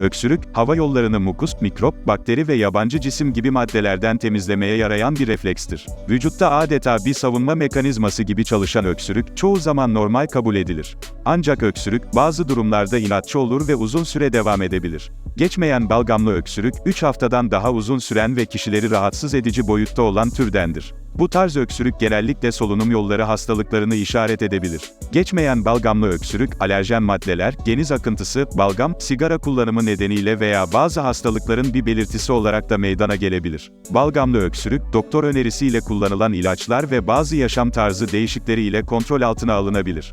Öksürük, hava yollarını mukus, mikrop, bakteri ve yabancı cisim gibi maddelerden temizlemeye yarayan bir reflekstir. Vücutta adeta bir savunma mekanizması gibi çalışan öksürük, çoğu zaman normal kabul edilir. Ancak öksürük, bazı durumlarda inatçı olur ve uzun süre devam edebilir. Geçmeyen balgamlı öksürük, 3 haftadan daha uzun süren ve kişileri rahatsız edici boyutta olan türdendir. Bu tarz öksürük genellikle solunum yolları hastalıklarını işaret edebilir. Geçmeyen balgamlı öksürük, alerjen maddeler, geniz akıntısı, balgam, sigara kullanımı nedeniyle veya bazı hastalıkların bir belirtisi olarak da meydana gelebilir. Balgamlı öksürük, doktor önerisiyle kullanılan ilaçlar ve bazı yaşam tarzı değişikleri ile kontrol altına alınabilir.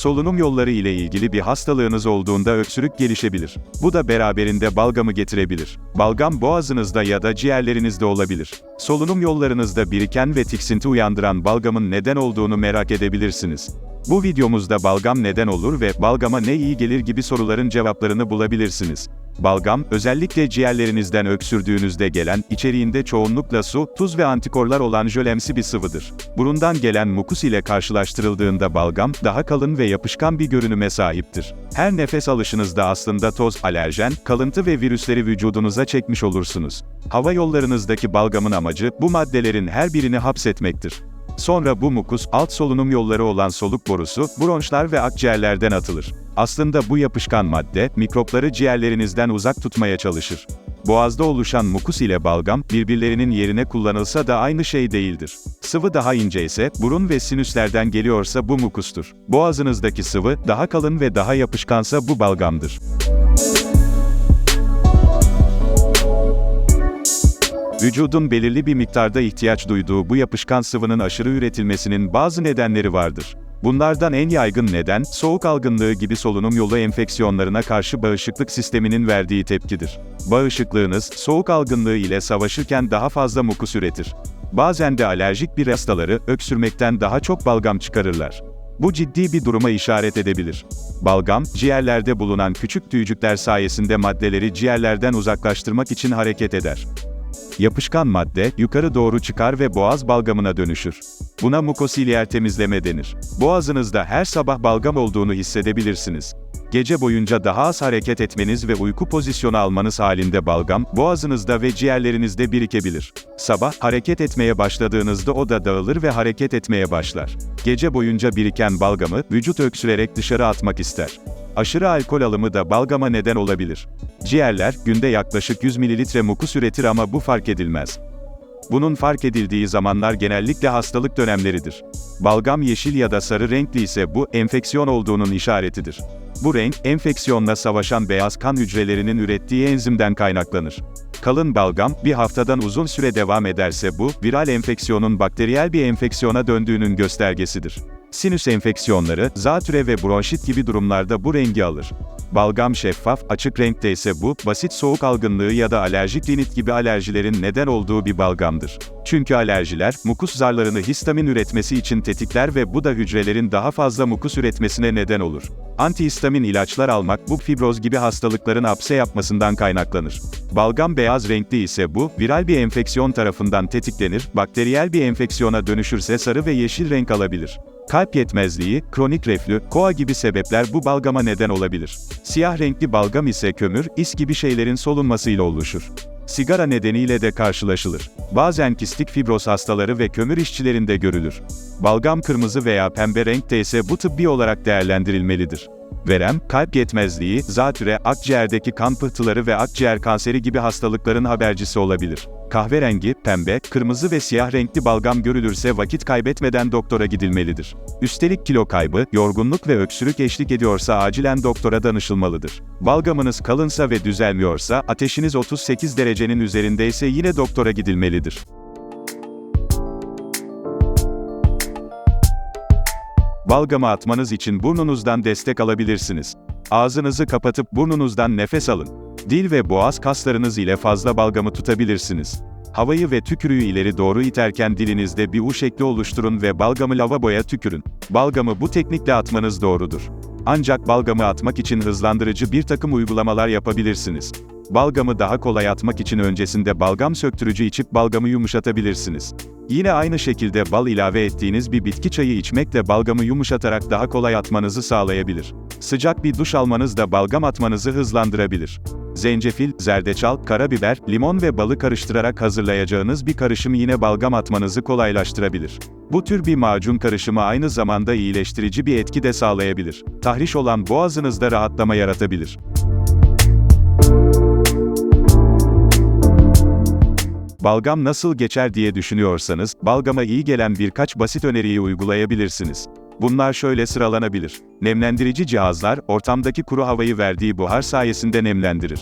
Solunum yolları ile ilgili bir hastalığınız olduğunda öksürük gelişebilir. Bu da beraberinde balgamı getirebilir. Balgam boğazınızda ya da ciğerlerinizde olabilir. Solunum yollarınızda biriken ve tiksinti uyandıran balgamın neden olduğunu merak edebilirsiniz. Bu videomuzda balgam neden olur ve balgama ne iyi gelir gibi soruların cevaplarını bulabilirsiniz. Balgam, özellikle ciğerlerinizden öksürdüğünüzde gelen, içeriğinde çoğunlukla su, tuz ve antikorlar olan jölemsi bir sıvıdır. Burundan gelen mukus ile karşılaştırıldığında balgam, daha kalın ve yapışkan bir görünüme sahiptir. Her nefes alışınızda aslında toz, alerjen, kalıntı ve virüsleri vücudunuza çekmiş olursunuz. Hava yollarınızdaki balgamın amacı, bu maddelerin her birini hapsetmektir. Sonra bu mukus, alt solunum yolları olan soluk borusu, bronşlar ve akciğerlerden atılır. Aslında bu yapışkan madde, mikropları ciğerlerinizden uzak tutmaya çalışır. Boğazda oluşan mukus ile balgam, birbirlerinin yerine kullanılsa da aynı şey değildir. Sıvı daha ince ise, burun ve sinüslerden geliyorsa bu mukustur. Boğazınızdaki sıvı, daha kalın ve daha yapışkansa bu balgamdır. Vücudun belirli bir miktarda ihtiyaç duyduğu bu yapışkan sıvının aşırı üretilmesinin bazı nedenleri vardır. Bunlardan en yaygın neden, soğuk algınlığı gibi solunum yolu enfeksiyonlarına karşı bağışıklık sisteminin verdiği tepkidir. Bağışıklığınız, soğuk algınlığı ile savaşırken daha fazla mukus üretir. Bazen de alerjik bir hastaları, öksürmekten daha çok balgam çıkarırlar. Bu ciddi bir duruma işaret edebilir. Balgam, ciğerlerde bulunan küçük tüycükler sayesinde maddeleri ciğerlerden uzaklaştırmak için hareket eder. Yapışkan madde, yukarı doğru çıkar ve boğaz balgamına dönüşür. Buna mukosilyer temizleme denir. Boğazınızda her sabah balgam olduğunu hissedebilirsiniz. Gece boyunca daha az hareket etmeniz ve uyku pozisyonu almanız halinde balgam, boğazınızda ve ciğerlerinizde birikebilir. Sabah, hareket etmeye başladığınızda o da dağılır ve hareket etmeye başlar. Gece boyunca biriken balgamı, vücut öksürerek dışarı atmak ister. Aşırı alkol alımı da balgama neden olabilir. Ciğerler, günde yaklaşık 100 ml mukus üretir ama bu fark edilmez. Bunun fark edildiği zamanlar genellikle hastalık dönemleridir. Balgam yeşil ya da sarı renkli ise bu, enfeksiyon olduğunun işaretidir. Bu renk, enfeksiyonla savaşan beyaz kan hücrelerinin ürettiği enzimden kaynaklanır. Kalın balgam, bir haftadan uzun süre devam ederse bu, viral enfeksiyonun bakteriyel bir enfeksiyona döndüğünün göstergesidir. Sinüs enfeksiyonları, zatüre ve bronşit gibi durumlarda bu rengi alır. Balgam şeffaf, açık renkte ise bu, basit soğuk algınlığı ya da alerjik rinit gibi alerjilerin neden olduğu bir balgamdır. Çünkü alerjiler, mukus zarlarını histamin üretmesi için tetikler ve bu da hücrelerin daha fazla mukus üretmesine neden olur. Antihistamin ilaçlar almak bu fibroz gibi hastalıkların apse yapmasından kaynaklanır. Balgam beyaz renkli ise bu, viral bir enfeksiyon tarafından tetiklenir, bakteriyel bir enfeksiyona dönüşürse sarı ve yeşil renk alabilir. Kalp yetmezliği, kronik reflü, koa gibi sebepler bu balgama neden olabilir. Siyah renkli balgam ise kömür, is gibi şeylerin solunmasıyla oluşur. Sigara nedeniyle de karşılaşılır. Bazen kistik fibroz hastaları ve kömür işçilerinde görülür. Balgam kırmızı veya pembe renkte ise bu tıbbi olarak değerlendirilmelidir. Verem, kalp yetmezliği, zatüre, akciğerdeki kan pıhtıları ve akciğer kanseri gibi hastalıkların habercisi olabilir. Kahverengi, pembe, kırmızı ve siyah renkli balgam görülürse vakit kaybetmeden doktora gidilmelidir. Üstelik kilo kaybı, yorgunluk ve öksürük eşlik ediyorsa acilen doktora danışılmalıdır. Balgamınız kalınsa ve düzelmiyorsa, ateşiniz 38 derecenin üzerindeyse yine doktora gidilmelidir. Balgamı atmanız için burnunuzdan destek alabilirsiniz. Ağzınızı kapatıp burnunuzdan nefes alın. Dil ve boğaz kaslarınız ile fazla balgamı tutabilirsiniz. Havayı ve tükürüğü ileri doğru iterken dilinizde bir U şekli oluşturun ve balgamı lavaboya tükürün. Balgamı bu teknikle atmanız doğrudur. Ancak balgamı atmak için hızlandırıcı bir takım uygulamalar yapabilirsiniz. Balgamı daha kolay atmak için öncesinde balgam söktürücü içip balgamı yumuşatabilirsiniz. Yine aynı şekilde bal ilave ettiğiniz bir bitki çayı içmek de balgamı yumuşatarak daha kolay atmanızı sağlayabilir. Sıcak bir duş almanız da balgam atmanızı hızlandırabilir. Zencefil, zerdeçal, karabiber, limon ve balı karıştırarak hazırlayacağınız bir karışım yine balgam atmanızı kolaylaştırabilir. Bu tür bir macun karışımı aynı zamanda iyileştirici bir etki de sağlayabilir. Tahriş olan boğazınızda rahatlama yaratabilir. Balgam nasıl geçer diye düşünüyorsanız, balgama iyi gelen birkaç basit öneriyi uygulayabilirsiniz. Bunlar şöyle sıralanabilir. Nemlendirici cihazlar, ortamdaki kuru havayı verdiği buhar sayesinde nemlendirir.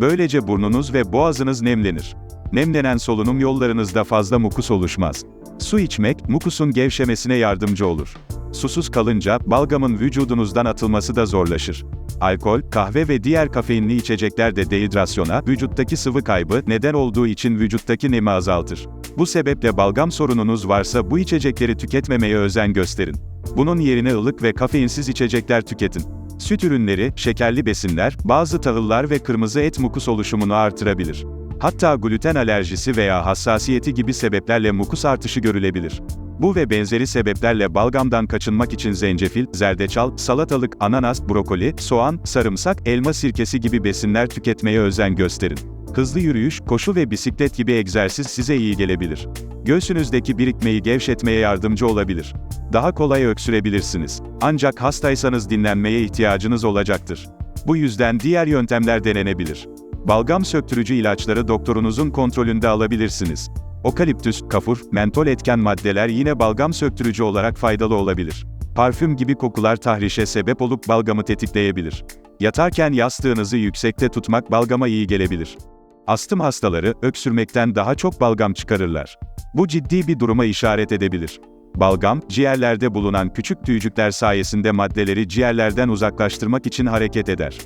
Böylece burnunuz ve boğazınız nemlenir. Nemlenen solunum yollarınızda fazla mukus oluşmaz. Su içmek, mukusun gevşemesine yardımcı olur. Susuz kalınca, balgamın vücudunuzdan atılması da zorlaşır. Alkol, kahve ve diğer kafeinli içecekler de dehidrasyona, vücuttaki sıvı kaybı neden olduğu için vücuttaki nemi azaltır. Bu sebeple balgam sorununuz varsa bu içecekleri tüketmemeye özen gösterin. Bunun yerine ılık ve kafeinsiz içecekler tüketin. Süt ürünleri, şekerli besinler, bazı tahıllar ve kırmızı et mukus oluşumunu artırabilir. Hatta gluten alerjisi veya hassasiyeti gibi sebeplerle mukus artışı görülebilir. Bu ve benzeri sebeplerle balgamdan kaçınmak için zencefil, zerdeçal, salatalık, ananas, brokoli, soğan, sarımsak, elma sirkesi gibi besinler tüketmeye özen gösterin. Hızlı yürüyüş, koşu ve bisiklet gibi egzersiz size iyi gelebilir. Göğsünüzdeki birikmeyi gevşetmeye yardımcı olabilir. Daha kolay öksürebilirsiniz. Ancak hastaysanız dinlenmeye ihtiyacınız olacaktır. Bu yüzden diğer yöntemler denenebilir. Balgam söktürücü ilaçları doktorunuzun kontrolünde alabilirsiniz. Okaliptüs, kafur, mentol etken maddeler yine balgam söktürücü olarak faydalı olabilir. Parfüm gibi kokular tahrişe sebep olup balgamı tetikleyebilir. Yatarken yastığınızı yüksekte tutmak balgama iyi gelebilir. Astım hastaları, öksürmekten daha çok balgam çıkarırlar. Bu ciddi bir duruma işaret edebilir. Balgam, ciğerlerde bulunan küçük tüycükler sayesinde maddeleri ciğerlerden uzaklaştırmak için hareket eder.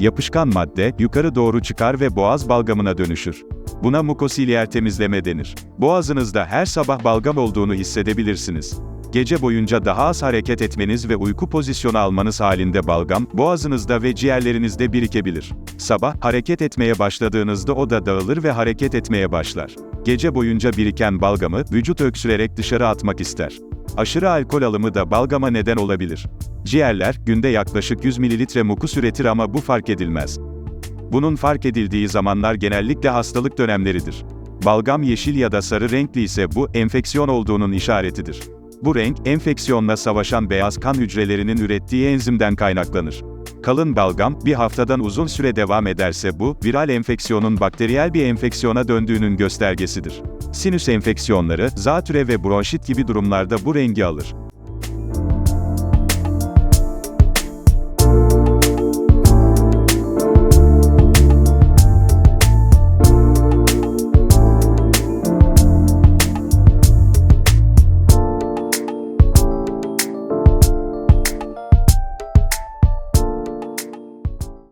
Yapışkan madde, yukarı doğru çıkar ve boğaz balgamına dönüşür. Buna mukosilyer temizleme denir. Boğazınızda her sabah balgam olduğunu hissedebilirsiniz. Gece boyunca daha az hareket etmeniz ve uyku pozisyonu almanız halinde balgam, boğazınızda ve ciğerlerinizde birikebilir. Sabah, hareket etmeye başladığınızda o da dağılır ve hareket etmeye başlar. Gece boyunca biriken balgamı, vücut öksürerek dışarı atmak ister. Aşırı alkol alımı da balgama neden olabilir. Ciğerler, günde yaklaşık 100 ml mukus üretir ama bu fark edilmez. Bunun fark edildiği zamanlar genellikle hastalık dönemleridir. Balgam yeşil ya da sarı renkli ise bu, enfeksiyon olduğunun işaretidir. Bu renk, enfeksiyonla savaşan beyaz kan hücrelerinin ürettiği enzimden kaynaklanır. Kalın balgam, bir haftadan uzun süre devam ederse bu, viral enfeksiyonun bakteriyel bir enfeksiyona döndüğünün göstergesidir. Sinüs enfeksiyonları, zatüre ve bronşit gibi durumlarda bu rengi alır.